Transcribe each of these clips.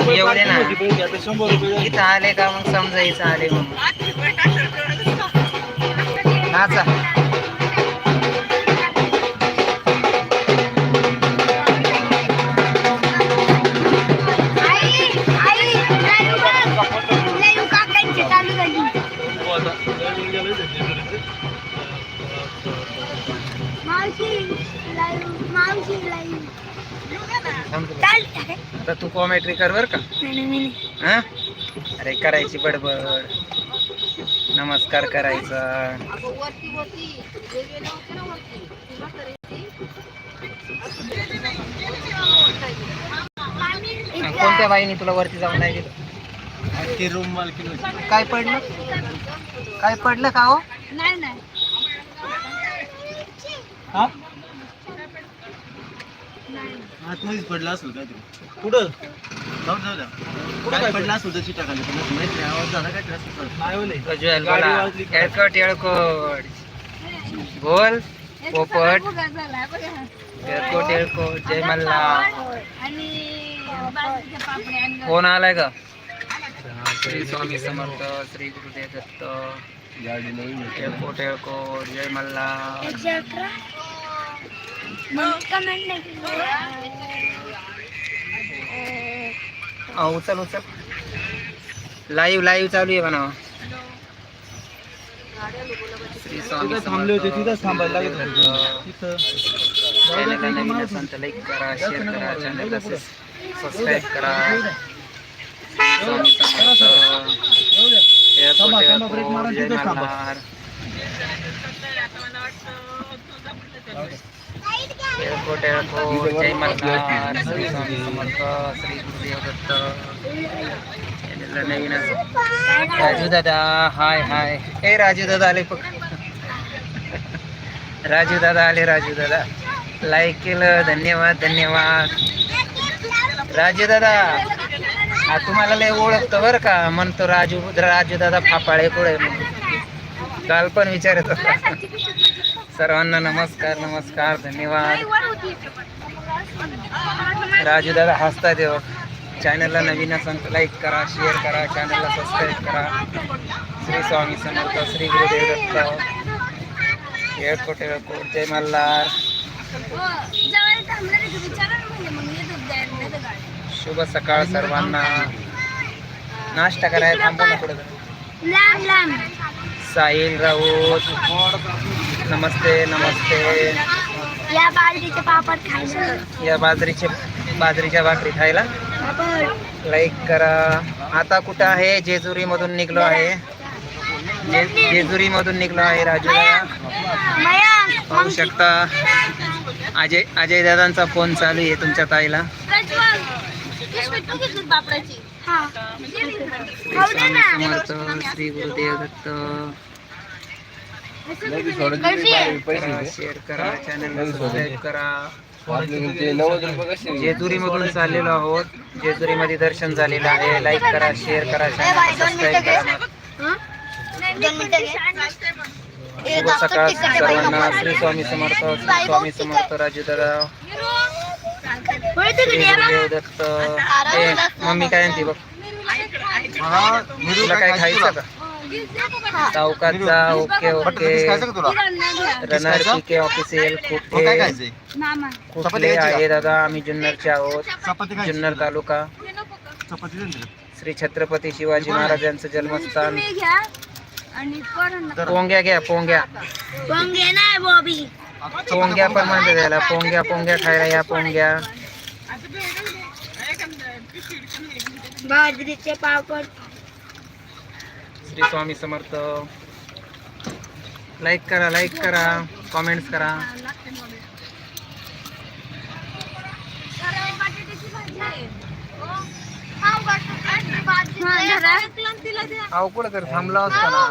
रुपये एवढे ना. होती पहिली, आता शंभर रुपये झाली. इथं आले का मग समजायचं आले मग नाचा हो, आता इथे. मावशी लाईव्ह मावशी लाईव्ह आता तू कॉमेंट्री कर बर का. हा? अरे करायची बडबड. नमस्कार करायचा. कोणत्या बाईने तुला वरती जाऊन नाही दिलं? ती रूम मालकीण होती. काय पडलं? काय पडलं का हो? नाही नाही. हा? नाही आतमध्येच पडला असेल काहीतरी. कुठं? जाऊ जाऊ द्या काय पडला असेल तर चिटा खाली पण माहीत नाही आवाज झाला काय नाही हो नाही. प्रज्वल गाडी बोला. वाजली का? येळकोट येळकोट. बोल पोपट. येळकोट येळकोट जय मल्हार आणि बाजरीच्या पापड्या आणि फोन आलाय का श्री स्वामी समर्थ श्री गुरुदेव दत्त. गाडी नवीन होती. जय मल्हार मग कमेंट नाही अहो, उचल उचल. लाईव्ह लाईव्ह चालू आहे म्हणा श्री स्वामी तिथं थांबले होते तिथंच थांबायला लागत नवीन असाल तर लाईक करा शेअर करा चॅनलला सबस्क्राईब करा. स्वामी समर्थ येळकोट थांबा, थांबा, ब्रेक मारा, येळकोट जय तिथंच थांबा. मल्हार एअरपोर्ट एअरपोर्ट जय मल्हार. श्री स्वामी समर्थ श्री गुरुदेव दत्त. नवीन राजू दादा हाय हाय. ए राजू दादा आले बघ. राजू दादा आले राजू दादा. लाईक केलं धन्यवाद धन्यवाद. राजू दादा हा तुम्हाला लय ओळखतो बरं का. म्हणतो राजू राजू दादा फापाळे पुढे काल पण विचारत होता. सर्वांना नमस्कार नमस्कार धन्यवाद राजू दादा हसता देव चॅनलला नवीन असेल तर लाईक करा शेअर करा चॅनलला सबस्क्राईब करा श्री स्वामी समर्थ श्री गुरुदेव दत्त येळकोट येळकोट जय मल्हार जवळ थांबलं नाही तर विचारा ना म्हणजे मग येत होत जायला नाही तर गाडी. शुभ सकाळ सर्वांना नाश्ता करायला थांबू ना पुढे लांब लांब साहिल राऊत नमस्ते नमस्ते. या बाजरीचे पापड खायचं या बाजरीचे बाजरीच्या भाकरी खायला. लाईक करा. आता कुठं आहे? जेजुरी मधून निघलो आहे. जे जेजुरी मधून निघलो आहे राजू मया पाहू शकता. अजय अजय दादांचा फोन चालू आहे तुमच्या ताईला. हा. श्री. समर्थ गुरुदेव दत्त. शेअर करा चॅनल सबस्क्राईब करा जेजुरी मधून चाललेलो आहोत. जेजुरी मध्ये दर्शन झालेलं आहे. लाईक करा शेअर करा चॅनल सबस्क्राईब करा. हं? सकाळ. सर्वांना श्री स्वामी समर्थ श्री स्वामी समर्थ राजू दादा होय तिकडे श्री या बघा. गुरुदेव दत्त मम्मी काय म्हणते बघ? तुला काय खायचं का? चौकातचा okay okay. Runner PK official कुठे कुठले आहे. दादा आम्ही जुन्नरचे आहोत. जुन्नर तालुका. श्री छत्रपती शिवाजी महाराजांचं जन्मस्थान. पोंग्या घ्या पोंग्या. पोंग्या पण म्हणतात त्याला पोंग्या पोंग्या खायला या पोंग्या. बाजरीचे पापड श्री स्वामी समर्थ. लाईक करा लाईक करा कमेंट्स करा. अहो कुठं तर थांबला असतो ना.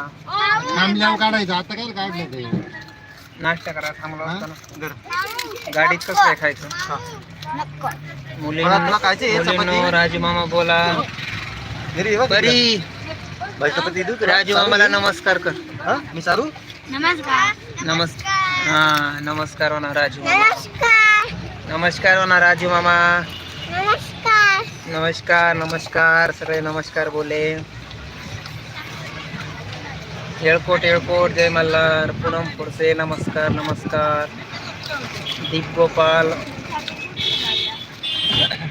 थांबल्यावर काढायचं. आता काय काढलं ते? नाश्ता करा थांबला असतो ना. धर. गाडीत कसं काय खायचं? मला तुला खायची आहे मुलींनो चपाती? राजू मामा बोला. घरी. बरी देऊ तुला? राजू मामाला नमस्कार कर. हा? मी सारू? नमस्कार. नमस्कार. हा नमस्कार होणार राजू नमस्कार. नमस्कार होणार राजू मामा. नमस्कार. नमस्कार नमस्कार सगळे नमस्कार बोले. येळकोट येळकोट जय मल्हार पूनम पुरसे नमस्कार नमस्कार. दीप गोपाल.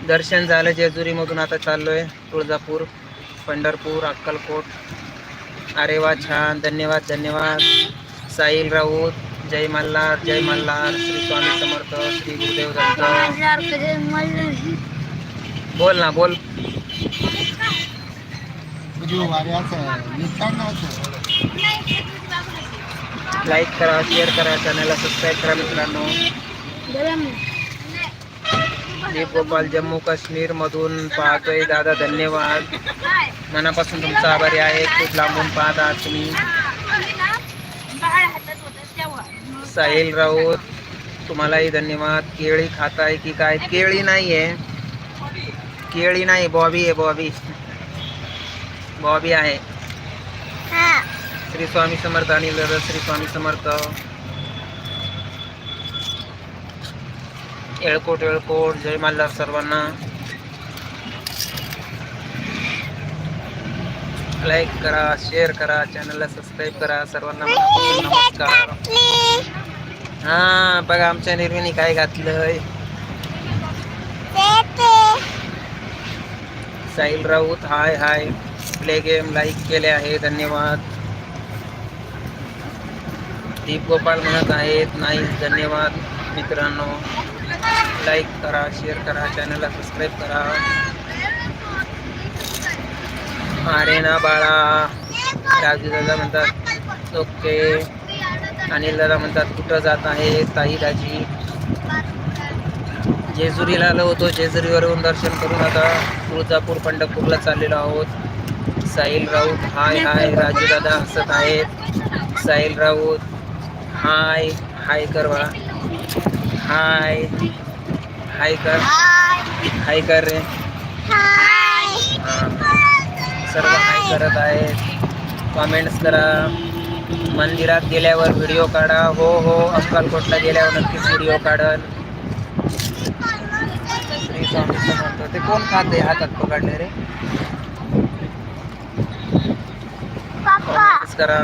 दर्शन झालं जेजुरीमधून आता चाललोय तुळजापूर. पंढरपूर अक्कलकोट. अरे वा छान. धन्यवाद धन्यवाद. साहिल राऊत जय मल्हार जय मल्हार. श्री स्वामी समर्थ श्री गुरुदेव दत्त. बोल ना बोल. लाईक करा शेअर करा चॅनलला सबस्क्राईब करा मित्रांनो. दीप गोपाल जम्मू काश्मीर मधून पाहतोय. दादा धन्यवाद. मनापासून तुमचा आभारी आहे. खूप लांबून पाहत आहात तुम्ही. साहिल राऊत तुम्हालाही धन्यवाद. केळी खाताय की काय? केळी नाही आहे केळी नाही बॉबी आहे बॉबी. बॉबी आहे. श्री स्वामी समर्थ आणि श्री स्वामी समर्थ. येळकोट येळकोट जय मल्हार सर्वांना. लाईक करा शेअर करा चॅनलला सबस्क्राईब करा. सर्वांना नमस्कार. हा बघा आमच्या निर्मिनी काय घातलंय. Sahil Raut hi hi. Play game like केले आहे. धन्यवाद. दीप गोपाल म्हणत आहेत नाही धन्यवाद मित्रांनो. लाईक करा शेअर करा चॅनलला सबस्क्राईब करा. अरे ना बाळा राजू दादा म्हणतात ओके. अनिल दादा म्हणतात कुठं जात आहे ताई दाजी? जेजुरीला आलो होतो जेजुरीवरून दर्शन करून आता तुळजापूर पंढरपूरला चाललेलो आहोत. साहिल राऊत हाय हाय राजू दादा हसत आहेत. साहिल राऊत हाय हाय करवा. हाय हाय कर हाय कर रे हाँ. सर्व हाय करत आहेत कॉमेंट्स करा. मंदिरात गेल्यावर व्हिडिओ काढा. हो हो. अक्कलकोटला गेल्यावर नक्कीच व्हिडिओ काढल श्री स्वामी समर्थ. ते कोण खाते हातात पकडले रे? कॉमेंट्स करा.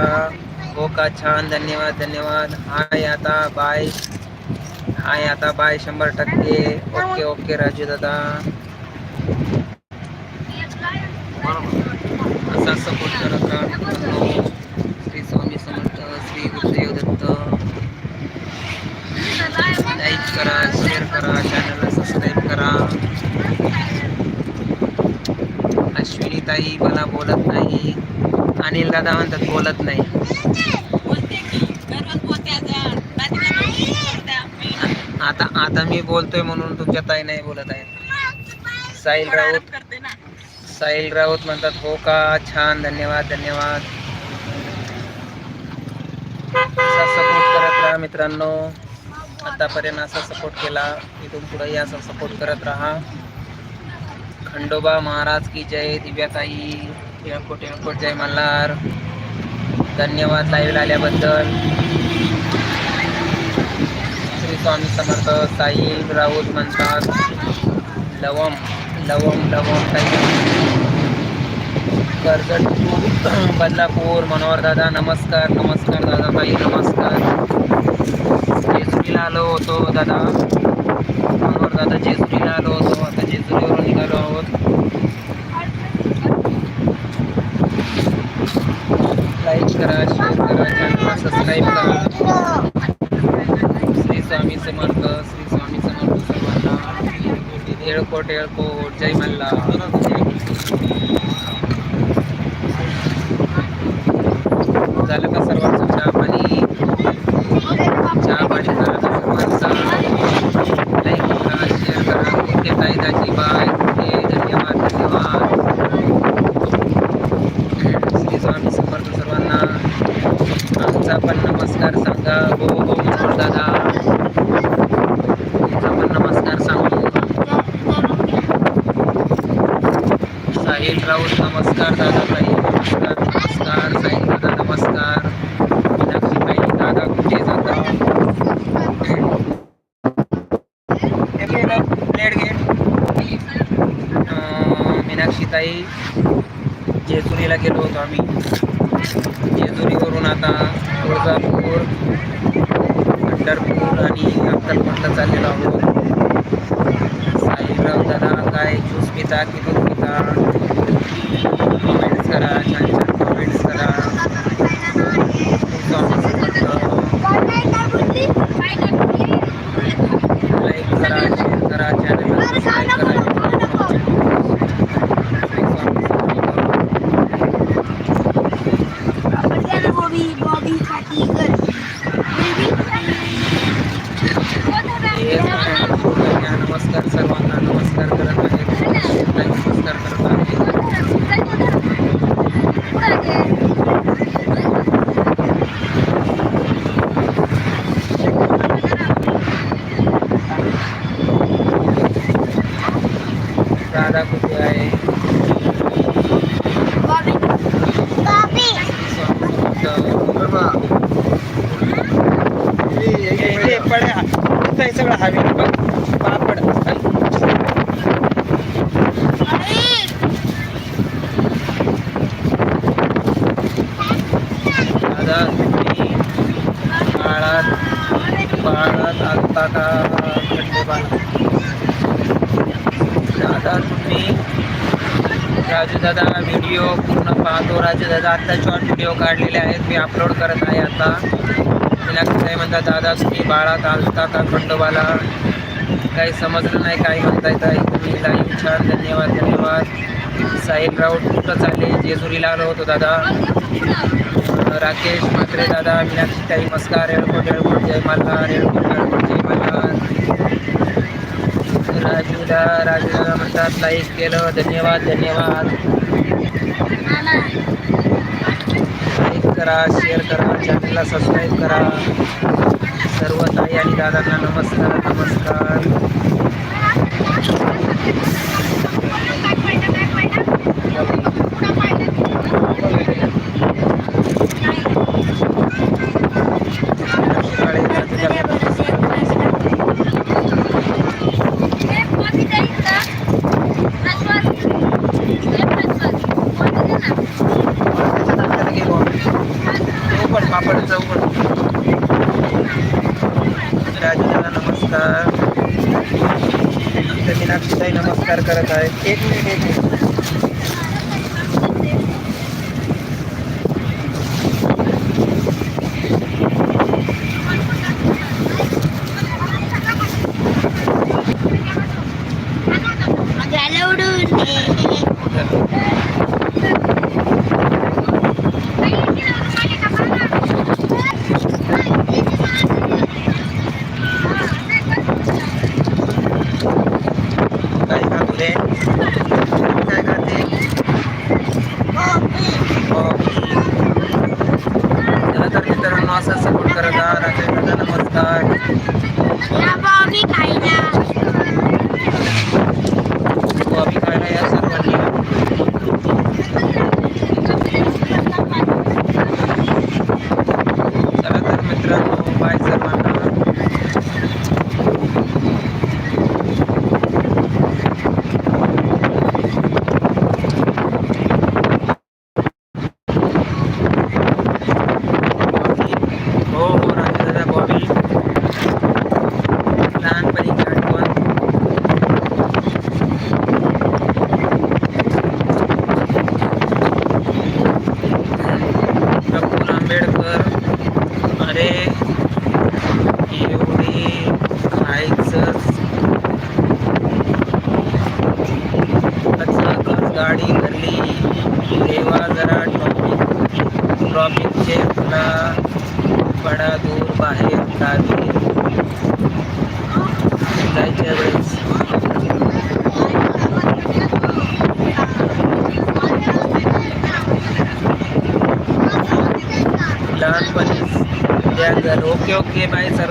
हो का? छान. धन्यवाद धन्यवाद. हाय आता. बाय आहे आता बाय शंभर टक्के. ओके ओके राजू दादा. असा सपोर्ट करत श्री स्वामी समर्थ श्री गुरुदेव दत्त. लाईक करा शेअर करा चॅनलला सबस्क्राईब करा. अश्विनी ताई मला बोलत नाही. अनिल दादा म्हणतात बोलत नाही. आता आता मी बोलतोय म्हणून तुमच्या ताई नाही बोलत आहे साहिल राऊत. साहिल राऊत म्हणतात हो का छान धन्यवाद धन्यवाद. असा सपोर्ट करत राहा मित्रांनो. आतापर्यंत असा सपोर्ट केला. इथून पुढेही असा सपोर्ट करत राहा. खंडोबा महाराज की जय दिव्याताई येळकोट येळकोट जय मल्हार. धन्यवाद लाईव्ह आल्याबद्दल. स्वामी समर्थ साई राऊत म्हणतात लवम लवम लवम काही कर्जत टू बदलापूर मनोहर दादा नमस्कार नमस्कार दादा भाई नमस्कार. जेजुरीला आलो होतो दादा. मनोहर दादा जेजुरीला आलो होतो. आता जेजुरीवरून निघालो आहोत. लाईक करा शेअर करा चॅनलला सबस्क्राईब करा. स्वामी समर्थ श्री स्वामी समर्थ सर्वांना येळकोट येळकोट जय मल्हार झालं का सर्वांचं चहा पाणी चहा पाणी झालं का सर्वांचा लाईक करा शेअर करा ओके ताई दाजी बाय ओके धन्यवाद धन्यवाद श्री स्वामी समर्थ सर्वांना आमचा पण नमस्कार सांगा हो हो मनोहर दादा तुमचा पण नमस्कार सांगू साहिल राऊत नमस्कार दादाताई नमस्कार नमस्कार साहिल दादा नमस्कार. मीनाक्षीताई दादा कुठे जाता? प्लेट घे मीनाक्षीताई जेजुरीला गेलो होतो आम्ही. जेजुरीवरून आता तुळजापूर पंढरपूर आणि अक्कलकोटला चाललेलो आहोत. दादा काय ज्यूस पिता की दूध पिता? कमेंट्स करा छान छान कमेंट्स करा समर्थ. लाईक करा शेअर करा चॅनलला सबस्क्राईब करा श्री स्वामी समर्थ. बॉबी बॉबी खाटीकर हे सगळ्यांना नमस्कार सर्वांना नमस्कार करत आहेत काही नमस्कार करत आहेत दादा कुठे आहे बॉबी बॉबी स्वामी समर्थ. हे इथे पड्या इथं आहे सगळं हवे पापड. दादा तुम्ही काळात काळात आलता का? दादा तुम्ही राजू दादा व्हिडिओ पूर्ण पाहतो. राजू दादा आत्ता शॉर्ट व्हिडिओ काढलेले आहेत. मी अपलोड करत आहे आता. काय म्हणतात दादा तुम्ही बाळा आलता का खंडोबाला. काही समजलं नाही काय म्हणताय ताई तुम्ही लाईव्ह छान धन्यवाद धन्यवाद. साहेब राऊत कुठं चालले? जेजुरीला आलो होतो दादा. राकेश म्हात्रे दादा मीनाक्षी ताई नमस्कार रेळकोट रेळकोट जय मल्हार रेळकोट रेळकोट जय मल्हार राजूदा राजूदा म्हणतात लाईक केलं धन्यवाद धन्यवाद. करा शेअर करा चॅनलला सबस्क्राईब करा. सर्व ताई आणि दादांना नमस्कार नमस्कार मीनाक्षी काळे राजूदा त्याच्यात गेलो चौपट पापड चौपट राजू दादा नमस्कार इथं मीनाक्षीताई नमस्कार करत आहे एक मिनिट एक मिनिट काय खातो रे काय खाते कॉफी चला तर मित्रांनो असं सपोर्ट करत जा राजा दादा कच गाडी धरली देवा जरा ट्रॉफिक ट्रॉफिकचे तुला बडा दूर बाहेर गावी जायच्या वेळेस लहानपणी त्या घर ओके ओके बाय सर्वांना